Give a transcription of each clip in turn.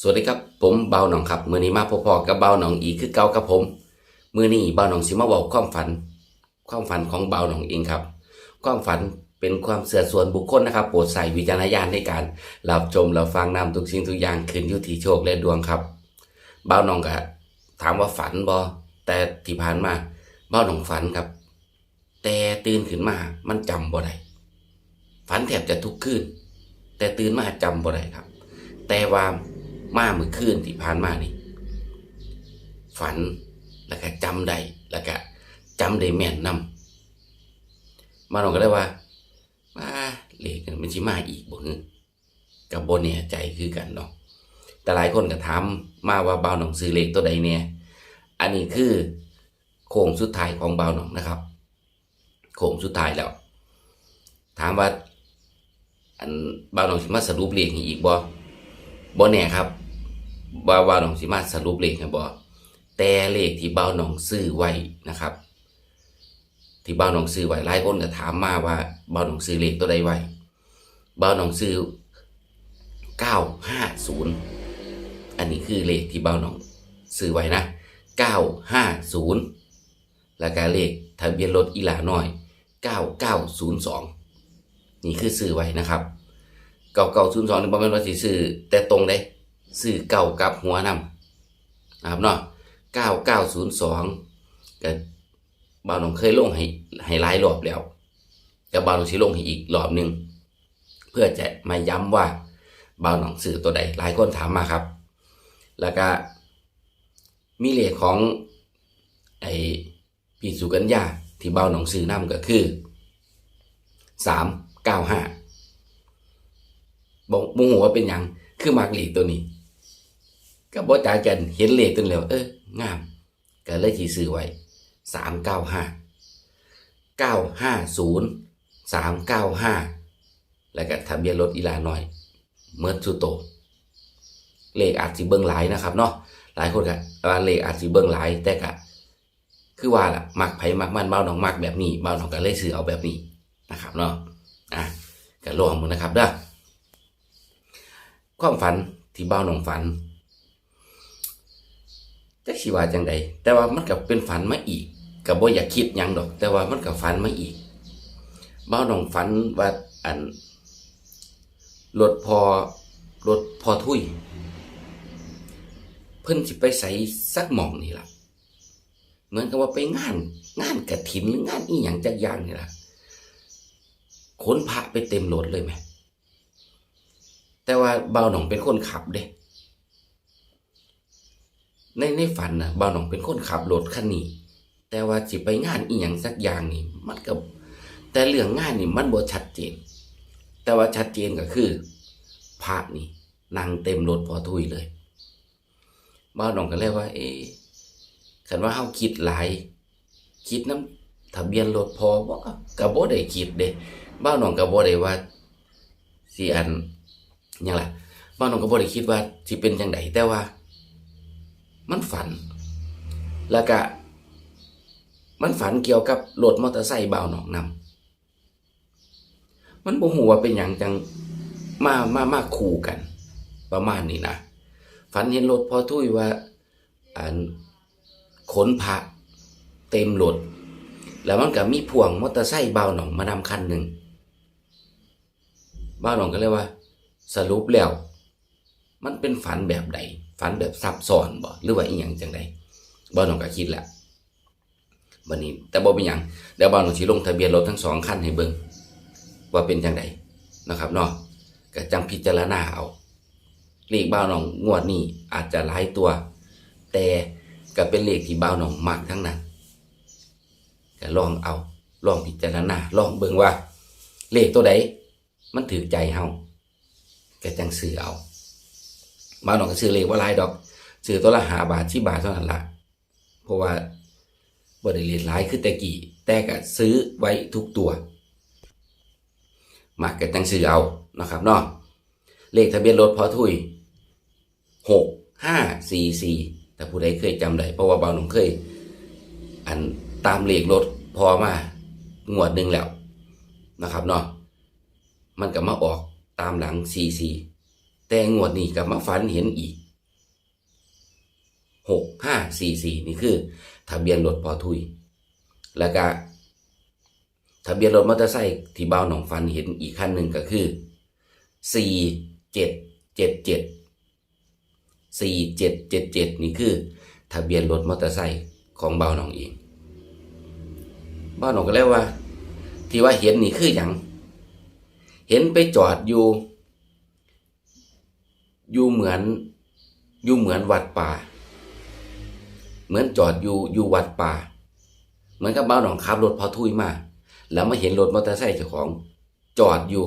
สวัสดีครับผมเบาหนองครับมือนี้มาพอๆกับเบาหนองอีกคือเก่ากับผมมือนี้เบาหนองสิมาบอกความฝัน ความฝันของเบาหนองเองครับ ความฝันเป็นความเสื่อส่วนบุคคลนะครับโปรดใส่วิจารณญาณในการรับชมรับฟังนำทุกสิ่งทุกอย่างขึ้นอยู่ที่โชคและดวงครับ เบาหนองก็ถามว่าฝันบอแต่ที่ผ่านมาเบาหนองฝันครับ แต่ตื่นขึ้นมามันจำบ่ได้ฝันแทบจะทุกคืนแต่ตื่นมาจำบ่ได้ครับ แต่ว่า มาเมื่อคืนที่ผ่านมานี่ ฝันแล้วก็จำได้แล้วก็จำได้แม่นนำมาลองก็ได้ว่า มาเลขกันมันสิมาอีกบ่กับบ่แน่ใจคือกันเนาะแต่หลายคนก็ถามมาว่าเบาหนองซื้อเลขตัวใดเนี่ย อันนี้คือโค้งสุดท้ายของเบาหนองนะครับ โค้งสุดท้ายแล้ว ถามว่าอันบ่าหนองสิมาสรุปเลขให้อีกบ่บ่แน่ครับ ว่าว่าน้องสิมาสรุปเลขให้บ่แต่เลขที่บ้าวหนองซื้อไว้นะครับ ที่บ้าวหนองซื้อไว้หลายคนก็ถามมาว่าบ้าวหนองซื้อเลขตัวใดไว้บ้าวหนองซื้อ950อันนี้คือเลขที่บ้าวหนองซื้อไว้นะ950แล้วก็เลขทะเบียนรถอีหลาน้อย9902นี่คือซื้อไว้นะครับเก่าเก่าศูนย์สองนี่บ่แม่นว่าสิซื้อแต่ตรงเด้ ซื้อเก่ากับหัวนำนะครับเนาะเก้าเก้าศูนย์สองก็บ่าวหนองเคยลงให้ให้หลายรอบแล้วแต่บ่าวหนองสิลงให้อีกรอบหนึ่งเพื่อจะมาย้ำว่าบ่าวหนองซื้อตัวใดหลายคนถามมาครับ แล้วก็มีเลขของไอ้พี่สุกัญญาที่บ่าวหนองซื้อนํก็คือสามเก้าห้าบอกโมโหว่าเป็นยังคือมากเลขตัวนี้ ก็บอจ่ากันเห็นเลขตัวแล้ว เอองามก็เลยที่ซื้อไว้สามเก้าห้าเก้าห้าศูนย์สามเก้าห้าแล้วก็ทะเบียนรถอีลาหน่อยเมื่อสุโต เลขอาจสิเบิ่งหลายนะครับเนาะหลายคนก็ว่าเลขอาจสิเบิ่งหลายแต่ก็คือว่าล่ะมักไผ่มักมันเบ้าหนองมักแบบนี้เบ้าหนองก็เลยซื้อเอาแบบนี้นะครับเนาะอะก็ลองมึงนะครับเด้อความฝันที่เบ้าหนองฝัน จักสิว่าจังใดแต่ว่ามันก็เป็นฝันมาอีกก็บ่อยากคิดยังดอก แต่ว่ามันก็ฝันมาอีกเบ้าหนองฝันว่าอันรถพอรถพอทุยเพิ่นสิไปใส่สักหม่องนี่ล่ะ เหมือนกับว่าไปงาน งานกระถินหรืองานอีหยังจักอย่างนี่ล่ะขนพระไปเต็มรถเลยไหมแต่ว่าเบาหนองเป็นคนขับเด้ ในในฝันนะเบาหนองเป็นคนขับรถคันนี้ แต่ว่าจิไปงานอีหยังสักอย่างนี่มันก็แต่เรื่องงานนี่มันบ่ชัดเจน แต่ว่าชัดเจนก็คือพระนี่นั่งเต็มรถพอทุยเลยเบาหนองก็เลยว่า เอ๊ะคันว่าเฮาคิดหลายคิดน้ำทะเบียนรถพอบ่ก็บ่ได้คิดเด้เบาหนองก็บ่ได้ว่าสิอันยังล่ะบ้านน้องก็บ่ได้คิดว่าสิเป็นจังไดแต่ว่า มันฝัน แล้วก็มันฝันเกี่ยวกับรถมอเตอร์ไซค์บ่าวหนองนำมันบ่ฮู้ว่าเป็นหยังจังมามามาคู่กัน ประมาณนี้นะฝันเห็นรถพอทุยว่าอันขนพระเต็มรถแล้วมันก็มีพ่วงมอเตอร์ไซค์บ่าวหนองมานำคันหนึ่งบ่าหนองก็เลยว่า สรุปแล้ว มันเป็นฝันแบบใด ฝันแบบซับซ้อนบ่หรือว่าอีหยังจังใดบ่น้องก็คิดแหละบัดนี้ แต่บ่เป็นหยังเดี๋ยวบ่น้องสิลงทะเบียนรถทั้งสองคันให้เบิ่งว่าเป็นจังใดนะครับเนาะก็จังพิจารณาเอาเลขบ่าวน้องงวดนี้อาจจะหลายตัว แต่ก็เป็นเลขที่บ่าวน้องมักทั้งนั้นก็ลองเอาลองพิจารณาลองเบิ่งว่า เลขตัวใดมันถือใจเฮาก็จังซื้อเอา บางดอกก็ซื้อเลขว่าลายดอกซื้อตัวละหาบาทที่บาทเท่านั้นละเพราะว่าบ่ได้เรียนหลายคือแต่กี่แต่ก็ซื้อไว้ทุกตัวมักก็จังซื้อเอานะครับเนาะเลขทะเบียนรถพอทุยหกห้าสี่สี่แต่ผู้ใดเคยจำได้เพราะว่าบางหนุ่มเคย อันตามเลขรถพอมางวดหนึ่งแล้วนะครับเนาะมันก็มาออกตามหลังซีซี แต่งวดนี้ก็มาฝันเห็นอีกหกห้าสี่สี่นี่คือ ทะเบียนรถพอทุย แล้วก็ทะเบียนรถมอเตอร์ไซค์ที่เบาหนองฟันเห็นอีกคันหนึ่งก็คือสี่เจ็ดเจ็ดเจ็ดสี่เจ็ดเจ็ดเจ็ดนี่คือ ทะเบียนรถมอเตอร์ไซค์ของเบาหนองเองเบาหนองก็เลยว่า ที่ว่าเห็นนี่คืออย่างเห็นไปจอดอยู่ อยู่เหมือนอยู่เหมือนวัดป่า เหมือนจอดอยู่อยู่วัดป่า เหมือนกับบ้าหนองขับรถพอทุยมาแล้วมาเห็นรถมอเตอร์ไซค์เจ้าของ จอดอยู่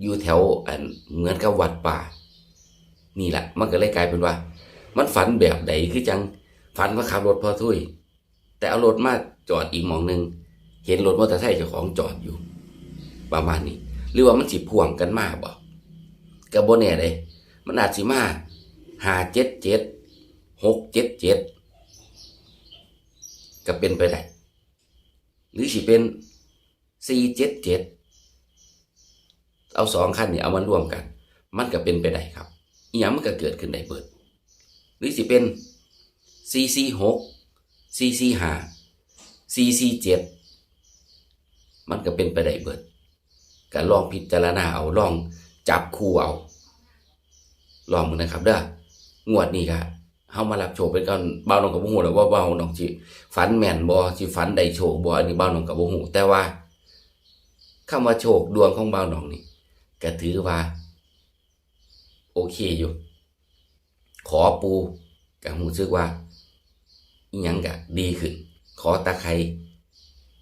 อยู่แถวอันเหมือนกับวัดป่า นี่แหละมันก็เลยกลายเป็นว่า มันฝันแบบใดคือจังฝันว่าขับรถพอทุยแต่เอารถมาจอดอีกมองหนึ่งเห็นรถมอเตอร์ไซค์เจ้าของจอดอยู่ ประมาณนี้ หรือว่ามันสิพ่วงกันมากบ่ กับโบแน่เลยมันอาจสิมาหาเจ็ดเจ็ดหกเจ็ดเจ็ดก็เป็นไปได้หรือสิเป็นสี่เจ็ดเจ็ดเอาสองขั้นนี่เอามารวมกัน มันก็เป็นไปได้ครับอีหยังมันก็เกิดขึ้นได้เบิด หรือสิเป็นสี่สี่หกสี่สี่ห้าสี่สี่เจ็ดมันก็เป็นไปได้เบิดก็ลองพิจารณาเอาลอง จับคู่เอาลองมึงนะครับเด้องวดนี้ครับเฮามารับโชคเป็นก่อนเบาหนองกับบ่ฮู้หรอกว่าเบาหนองสิฝันแม่นบ่สิฝันได้โชคบ่อันนี้เบาหนองกับบ่ฮู้แต่ว่าคำว่าโชคดวงของเบาหนองนี่ก็ถือว่า โอเคอยู่ ขอปูก็รู้สึกว่าอีหยังก็ดีขึ้น ขอตะไคร้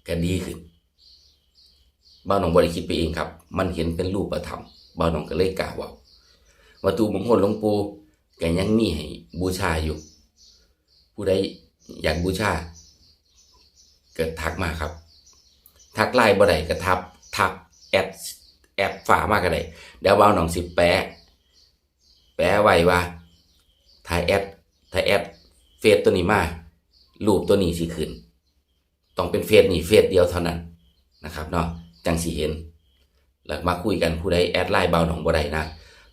ก็ดีขึ้นเบาหนองบ่ได้คิดไปเองครับ มันเห็นเป็นรูปธรรม บาหนองก็เลยกล่าวว่าวัตถุมงคลหลวงปู่ก็ยังมีให้บูชาอยู่ ผู้ใดอยากบูชาเกิดทักมาครับ ทักไลน์บ่ได้ก็ทับทักแอดแอดฝามากก็ได้เดี๋ยวเบาหนองสิแปะแปะไว้ว่าถ่ายแอดถ่ายแอดเฟซตัวนี้มารูปตัวนี้สิขึ้น ต้องเป็นเฟซนี่เฟซเดียวเท่านั้นนะครับเนาะจังสิเห็น แล้วมาคุยกันผู้ใดแอดไลน์เบาหนองบ่ได้นะ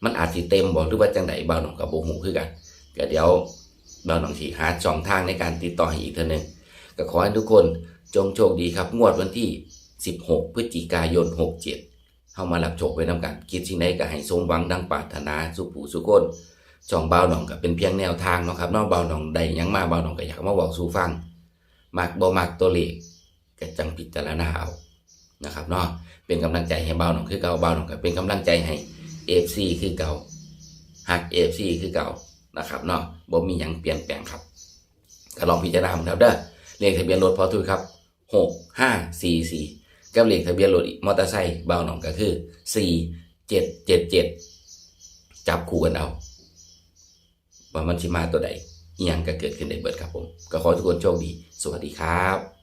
มันอาจสิเต็มบอกหรือว่าจังไดเบาหนองกับโบหูคือกันก็เดี๋ยวเบาหนองสีหาช่องทางในการติดต่อให้อีกเท่านึงก็ขอให้ทุกคนจงโชคดีครับงวดวันที่ 16 พฤศจิกายน 67เข้ามารับโชคไว้นำกันคิดสิ่งใดก็ให้สมหวังดังปรารถนาสุขผูสุขคนช่องเบาหนองก็เป็นเพียงแนวทางเนาะครับนอกเบาหนองใดยังมาเบาหนองก็อยากมาบอกสู่ฟังมักบ่มักตัวเลขก็จังพิจารณาเอา นะครับเนาะเป็นกำลังใจให้เบาหนองคือเก่าเบาหนองก็เป็นกำลังใจให้เอฟซีคือเก่าหักเอฟซีคือเก่านะครับเนาะบ่มีหยังเปลี่ยนแปลงครับก็ลองพิจารณาครับเด้อเลขทะเบียนรถพอทุยครับหกห้าสี่สี่กับเลขทะเบียนรถมอเตอร์ไซค์เบาหนองก็คือสี่เจ็ดเจ็ดเจ็ดจับคู่กันเอาว่ามันชิมาตัวใดอีหยังก็เกิดขึ้นได้เบิดครับผม ก็ขอทุกคนโชคดี สวัสดีครับ